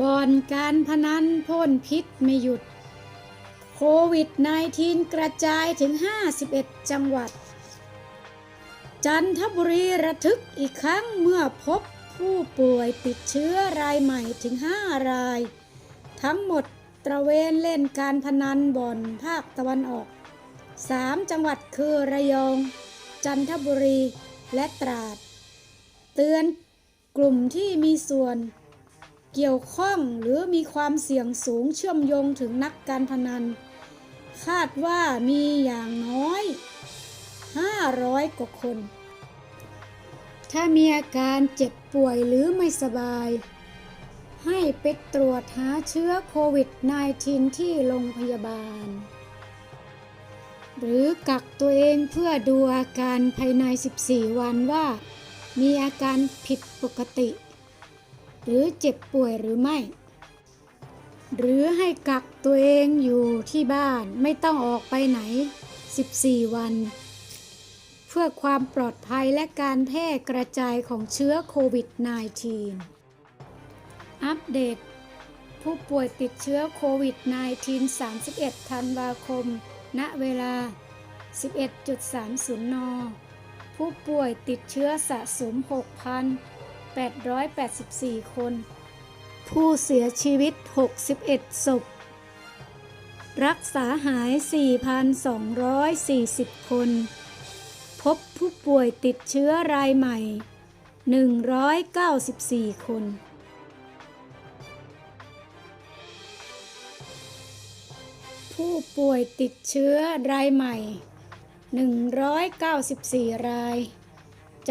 บ่อนการพนันพ่นพิษไม่หยุด โควิด -19 กระจายถึง 51 จังหวัด จันทบุรีระทึกอีกครั้งเมื่อพบผู้ป่วยติดเชื้อรายใหม่ถึง 5 ราย ทั้งหมดตระเวนเล่นการพนันบ่อนภาคตะวันออก 3 จังหวัดคือระยอง จันทบุรีและตราด เตือนกลุ่มที่มีส่วน เกี่ยวข้องหรือมีความเสี่ยงสูงเชื่อมโยงถึงนักการพนัน คาดว่ามีอย่างน้อย 500 กว่าคน ถ้ามีอาการเจ็บป่วยหรือไม่สบาย ให้ไปตรวจหาเชื้อโควิด -19 ที่โรงพยาบาล หรือกักตัวเองเพื่อดูอาการภายใน 14 วันว่า มีอาการผิดปกติ หรือเจ็บป่วยหรือไม่ หรือให้กักตัวเองอยู่ที่บ้านไม่ต้องออกไปไหน 14 วัน เพื่อความปลอดภัยและการแพร่กระจายของเชื้อโควิด -19 อัปเดต ผู้ป่วยติดเชื้อโควิด -19 31 ธันวาคม ณ เวลา 11.30 นผู้ป่วยติดเชื้อสะสม 6,000 884 คน ผู้เสียชีวิต 61 ศพ รักษาหาย 4,240 คน พบผู้ป่วยติดเชื้อรายใหม่ 194 คนผู้ป่วยติดเชื้อรายใหม่ 194 ราย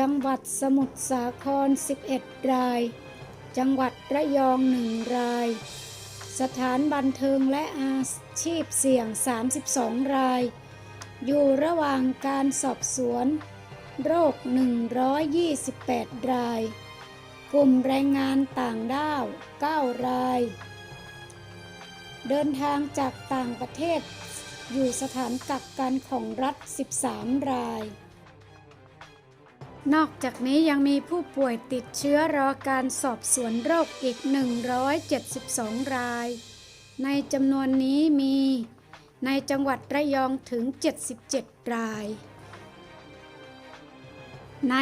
จังหวัดสมุทรสาคร 11 ราย จังหวัดระยอง1ราย สถานบันเทิงและอาชีพเสี่ยง 32 ราย อยู่ระหว่างการสอบสวน โรค 128 ราย กลุ่มแรงงานต่างด้าว 9 ราย เดินทางจากต่างประเทศ อยู่สถานกักกันของรัฐ 13 ราย นอกจากนี้ยังมีผู้ป่วยติดเชื้อรอการสอบสวนโรคอีก 172 ราย ในจำนวนนี้มีในจังหวัดระยองถึง 77 ราย ใน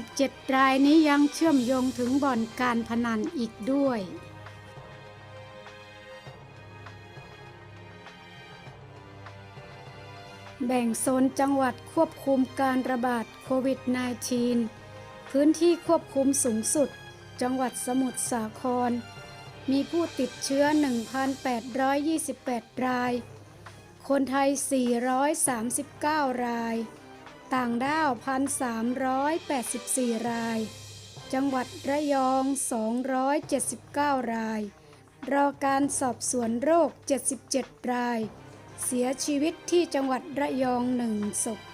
77 รายนี้ยังเชื่อมโยงถึงบ่อนการพนันอีกด้วย แบ่งโซนจังหวัดควบคุมการระบาดโควิด -19 พื้นที่ควบคุมสูงสุด จังหวัดสมุทรสาคร มีผู้ติดเชื้อ 1,828 ราย คนไทย 439 ราย ต่างด้าว 1,384 ราย จังหวัดระยอง 279 ราย รอการสอบสวนโรค 77 ราย เสียชีวิตที่จังหวัดระยองหนึ่งศพ